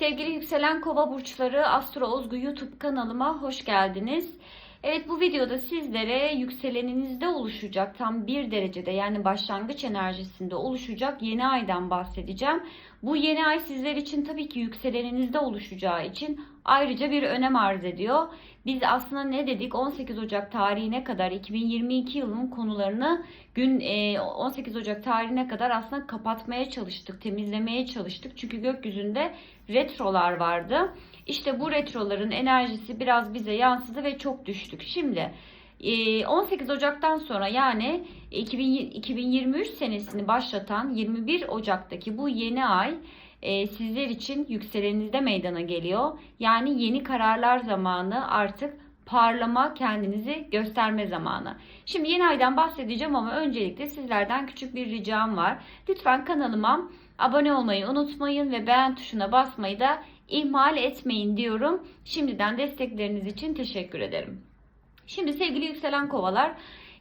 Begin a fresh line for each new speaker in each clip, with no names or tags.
Sevgili yükselen kova burçları Astro Ozgu YouTube kanalıma hoş geldiniz. Evet bu videoda sizlere yükseleninizde oluşacak tam bir derecede yani başlangıç enerjisinde oluşacak yeni aydan bahsedeceğim. Bu yeni ay sizler için tabii ki yükseleninizde oluşacağı için ayrıca bir önem arz ediyor. Biz aslında ne dedik 18 Ocak tarihine kadar 2022 yılının konularını gün 18 Ocak tarihine kadar aslında kapatmaya çalıştık, temizlemeye çalıştık. Çünkü gökyüzünde retrolar vardı. İşte bu retroların enerjisi biraz bize yansıdı ve çok düştük. Şimdi 18 Ocak'tan sonra yani 2023 senesini başlatan 21 Ocak'taki bu yeni ay sizler için yükselenizde meydana geliyor. Yani yeni kararlar zamanı artık parlama, kendinizi gösterme zamanı. Şimdi yeni aydan bahsedeceğim ama öncelikle sizlerden küçük bir ricam var. Lütfen kanalıma abone olmayı unutmayın ve beğen tuşuna basmayı da ihmal etmeyin diyorum. Şimdiden destekleriniz için teşekkür ederim. Şimdi sevgili yükselen kovalar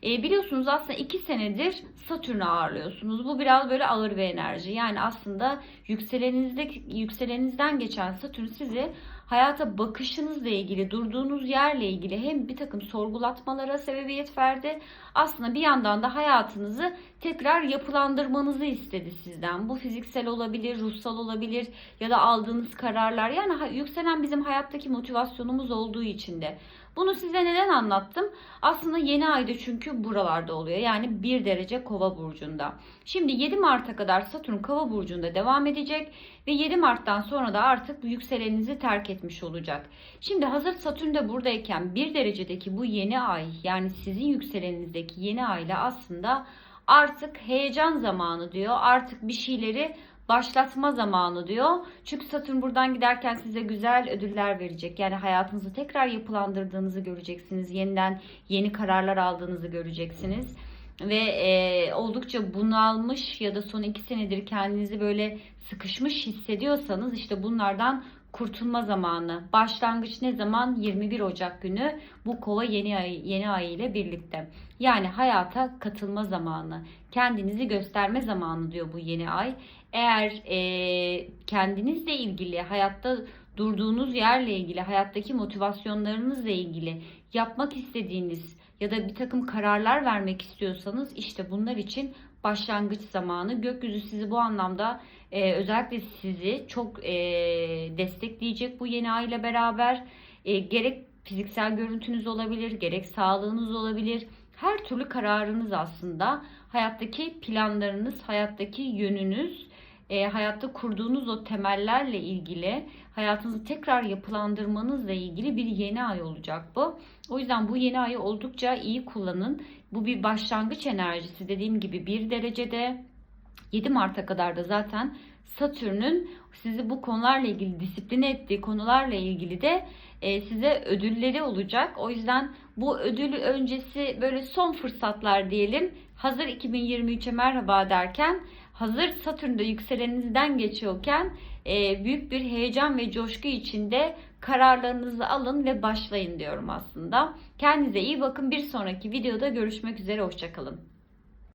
e, biliyorsunuz aslında 2 senedir Satürn'ü ağırlıyorsunuz. Bu biraz böyle ağır bir enerji. Yani aslında yükselenizde yükselenizden geçen Satürn sizi hayata bakışınızla ilgili, durduğunuz yerle ilgili hem bir takım sorgulatmalara sebebiyet verdi. Aslında bir yandan da hayatınızı tekrar yapılandırmanızı istedi sizden. Bu fiziksel olabilir, ruhsal olabilir ya da aldığınız kararlar. Yani yükselen bizim hayattaki motivasyonumuz olduğu için de. Bunu size neden anlattım? Aslında yeni ayda çünkü buralarda oluyor. Yani 1 derece kova burcunda. Şimdi 7 Mart'a kadar Satürn kova burcunda devam edecek ve 7 Mart'tan sonra da artık yükseleninizi terk etmiş olacak. Şimdi hazır Satürn de buradayken 1 derecedeki bu yeni ay yani sizin yükseleninizdeki yeni ayla aslında artık heyecan zamanı diyor. Artık bir şeyleri başlatma zamanı diyor. Çünkü Satürn buradan giderken size güzel ödüller verecek. Yani hayatınızı tekrar yapılandırdığınızı göreceksiniz. Yeniden yeni kararlar aldığınızı göreceksiniz. Ve e, oldukça bunalmış ya da son iki senedir kendinizi böyle sıkışmış hissediyorsanız işte bunlardan kurtulma zamanı. Başlangıç ne zaman? 21 Ocak günü bu kova yeni ay, yeni ay ile birlikte. Yani hayata katılma zamanı. Kendinizi gösterme zamanı diyor bu yeni ay. Eğer e, kendinizle ilgili, hayatta durduğunuz yerle ilgili, hayattaki motivasyonlarınızla ilgili yapmak istediğiniz ya da bir takım kararlar vermek istiyorsanız işte bunlar için başlangıç zamanı. Gökyüzü sizi bu anlamda e, özellikle sizi çok e, destekleyecek bu yeni ay ile beraber. E, gerek fiziksel görüntünüz olabilir, gerek sağlığınız olabilir. Her türlü kararınız aslında hayattaki planlarınız, hayattaki yönünüz, e, hayatta kurduğunuz o temellerle ilgili hayatınızı tekrar yapılandırmanızla ilgili bir yeni ay olacak bu. O yüzden bu yeni ayı oldukça iyi kullanın. Bu bir başlangıç enerjisi dediğim gibi bir derecede 7 Mart'a kadar da zaten Satürn'ün sizi bu konularla ilgili disipline ettiği konularla ilgili de e, size ödülleri olacak. O yüzden bu ödül öncesi böyle son fırsatlar diyelim. Hazır 2023'e merhaba derken hazır Satürn'de yükselenizden geçiyorken e, büyük bir heyecan ve coşku içinde kararlarınızı alın ve başlayın diyorum aslında. Kendinize iyi bakın. Bir sonraki videoda görüşmek üzere. Hoşçakalın.